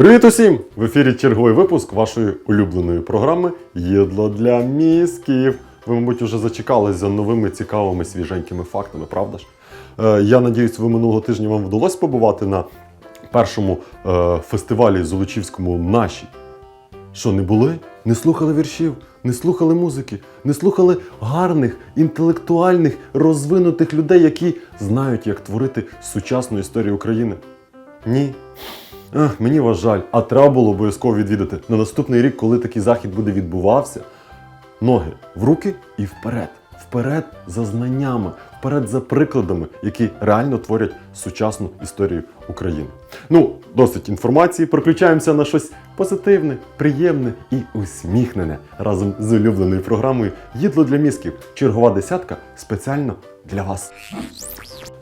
Привіт усім! В ефірі черговий випуск вашої улюбленої програми Їдло для мізків. Ви, мабуть, вже зачекались за новими цікавими свіженькими фактами, правда ж? Е, я надіюсь, ви минулого тижня вам вдалося побувати на першому е, фестивалі Золочівському наші. Що, не були? Не слухали віршів, не слухали музики, не слухали гарних, інтелектуальних, розвинутих людей, які знають, як творити сучасну історію України? Ні. Ех, мені вас жаль, а треба було обов'язково відвідати на наступний рік, коли такий захід буде відбувався. Ноги в руки і вперед. Вперед за знаннями, вперед за прикладами, які реально творять сучасну історію України. Ну, досить інформації. Переключаємося на щось позитивне, приємне і усміхнене разом з улюбленою програмою Їдло для мізків. Чергова десятка спеціально для вас.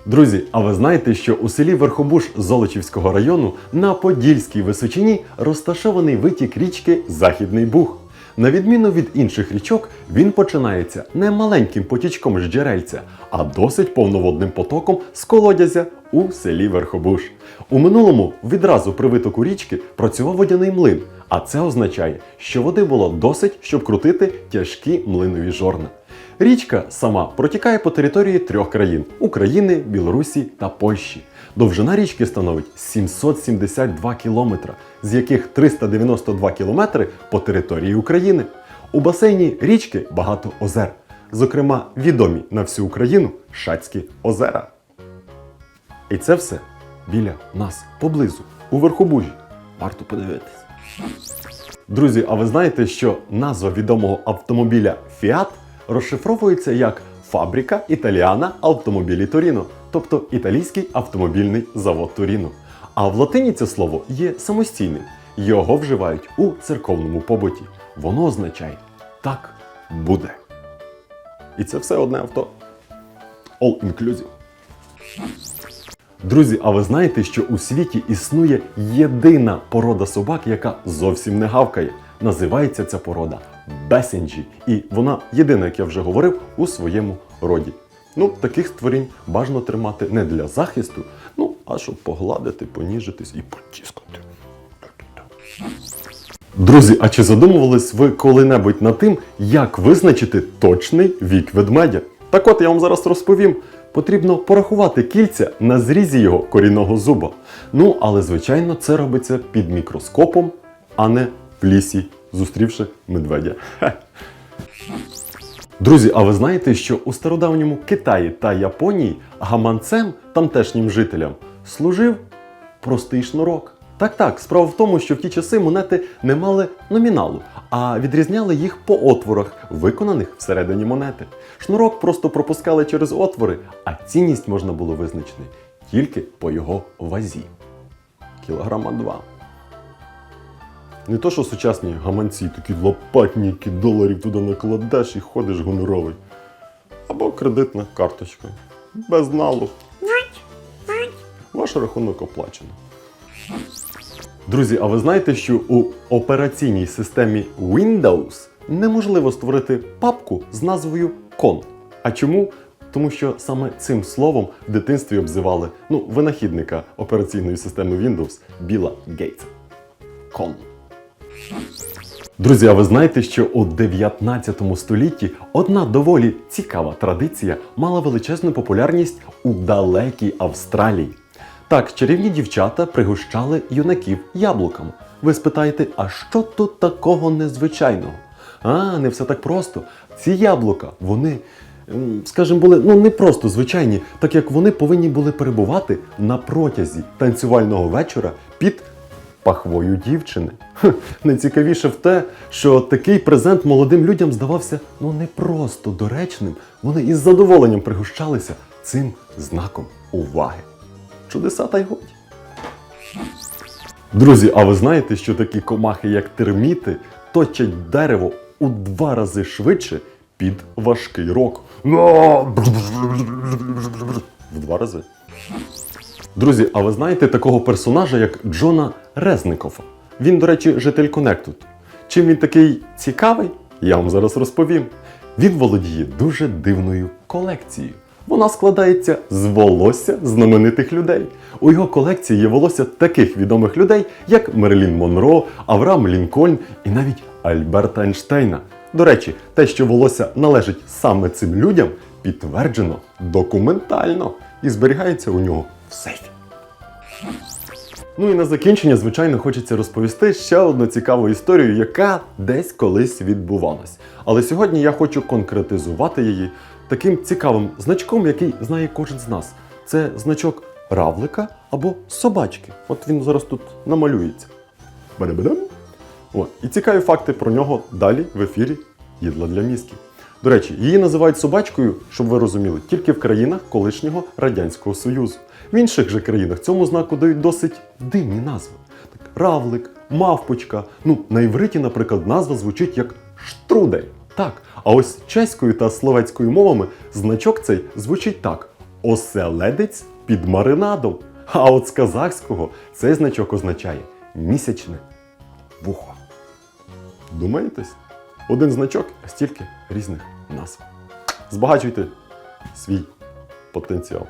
Друзі, а ви знаєте, що у селі Верхобуш Золочівського району на Подільській Височині розташований витік річки Західний Буг. На відміну від інших річок, він починається не маленьким потічком з джерельця, а досить повноводним потоком з колодязя у селі Верхобуш. У минулому відразу при витоку річки працював водяний млин, а це означає, що води було досить, щоб крутити тяжкі млинові жорна. Річка сама протікає по території трьох країн України, Білорусі та Польщі. Довжина річки становить 772 кілометра, з яких 392 кілометри по території України. У басейні річки багато озер, зокрема відомі на всю Україну Шацькі озера. І це все біля нас, поблизу, у Верхобужі. Варто подивитись. Друзі, а ви знаєте, що назва відомого автомобіля Fiat розшифровується як Фабрика Італіана Автомобілі Торіно, тобто італійський автомобільний завод Торіно. А в латині це слово є самостійним. Його вживають у церковному побуті. Воно означає так буде. І це все одне авто. All inclusive. Друзі, а ви знаєте, що у світі існує єдина порода собак, яка зовсім не гавкає. Називається ця порода Бесенджі. І вона єдина, як я вже говорив, у своєму роді. Ну, таких створінь бажано тримати не для захисту, ну, а щоб погладити, поніжитись і потіскати. Друзі, а чи задумувались ви коли-небудь над тим, як визначити точний вік ведмедя? Так от я вам зараз розповім. Потрібно порахувати кільця на зрізі його корінного зуба. Ну, але звичайно, це робиться під мікроскопом, а не в лісі, зустрівши медведя. Друзі, а ви знаєте, що у стародавньому Китаї та Японії гаманцем тамтешнім жителям служив простий шнурок. Так, так, справа в тому, що в ті часи монети не мали номіналу, а відрізняли їх по отворах, виконаних всередині монети. Шнурок просто пропускали через отвори, а цінність можна було визначити тільки по його вазі. Кілограма два. Не то, що сучасні гаманці, такі лопатніки доларів туди накладеш і ходиш гоноровий. Або кредитна карточка. Без налу. Ваш рахунок оплачено. Друзі, а ви знаєте, що у операційній системі Windows неможливо створити папку з назвою Con. А чому? Тому що саме цим словом в дитинстві обзивали ну, винахідника операційної системи Windows Біла Гейтса. Con. Друзі, а ви знаєте, що у 19 столітті одна доволі цікава традиція мала величезну популярність у далекій Австралії. Так, чарівні дівчата пригощали юнаків яблуками. Ви спитаєте, а що тут такого незвичайного? А, не все так просто. Ці яблука, вони, ем, скажімо, були ну не просто звичайні, так як вони повинні були перебувати на протязі танцювального вечора під пахвою дівчини. Хм, найцікавіше в те, що такий презент молодим людям здавався ну не просто доречним. Вони із задоволенням пригощалися цим знаком уваги. Чудеса та й годі. Друзі, а ви знаєте, що такі комахи, як терміти, точать дерево у два рази швидше під важкий рок. В два рази. Друзі, а ви знаєте такого персонажа, як Джона Резникова? Він, до речі, житель Коннектут. Чим він такий цікавий, я вам зараз розповім. Він володіє дуже дивною колекцією. Вона складається з волосся знаменитих людей. У його колекції є волосся таких відомих людей, як Мерлін Монро, Авраам Лінкольн і навіть Альберта Ейнштейна. До речі, те, що волосся належить саме цим людям, підтверджено документально і зберігається у нього в сейфі. Ну і на закінчення, звичайно, хочеться розповісти ще одну цікаву історію, яка десь колись відбувалась. Але сьогодні я хочу конкретизувати її таким цікавим значком, який знає кожен з нас. Це значок равлика або собачки. От він зараз тут намалюється. О, і цікаві факти про нього далі в ефірі Їдла для мізків. До речі, її називають собачкою, щоб ви розуміли, тільки в країнах колишнього Радянського Союзу. В інших же країнах цьому знаку дають досить дивні назви. Так, равлик, мавпочка. Ну, на івриті, наприклад, назва звучить як штрудель. Так, а ось чеською та словецькою мовами значок цей звучить так: оселедець під маринадом. А от з казахського цей значок означає місячне вухо. Думаєтесь? Один значок, а стільки різних назв. Збагачуйте свій потенціал.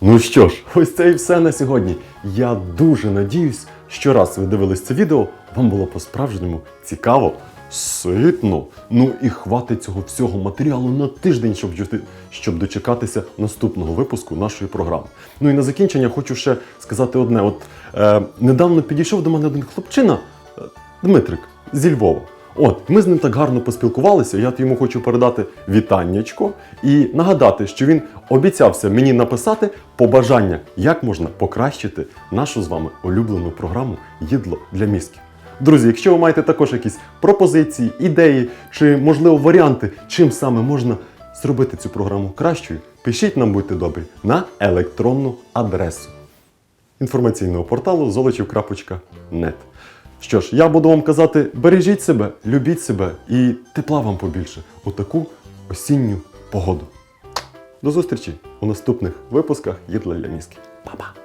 Ну що ж, ось це і все на сьогодні. Я дуже надіюсь, що раз ви дивились це відео, вам було по-справжньому цікаво, ситно. Ну і хватить цього всього матеріалу на тиждень, щоб, щоб дочекатися наступного випуску нашої програми. Ну і на закінчення хочу ще сказати одне: от е, недавно підійшов до мене один хлопчина, е, Дмитрик зі Львова. От, ми з ним так гарно поспілкувалися. Я йому хочу передати вітаннячко і нагадати, що він обіцявся мені написати побажання, як можна покращити нашу з вами улюблену програму Їдло для мізків. Друзі, якщо ви маєте також якісь пропозиції, ідеї чи, можливо, варіанти, чим саме можна зробити цю програму кращою, пишіть нам, будьте добрі, на електронну адресу інформаційного порталу золочів.нет. Що ж, я буду вам казати: бережіть себе, любіть себе і тепла вам побільше у таку осінню погоду. До зустрічі у наступних випусках Їдла для мізки. Па-па!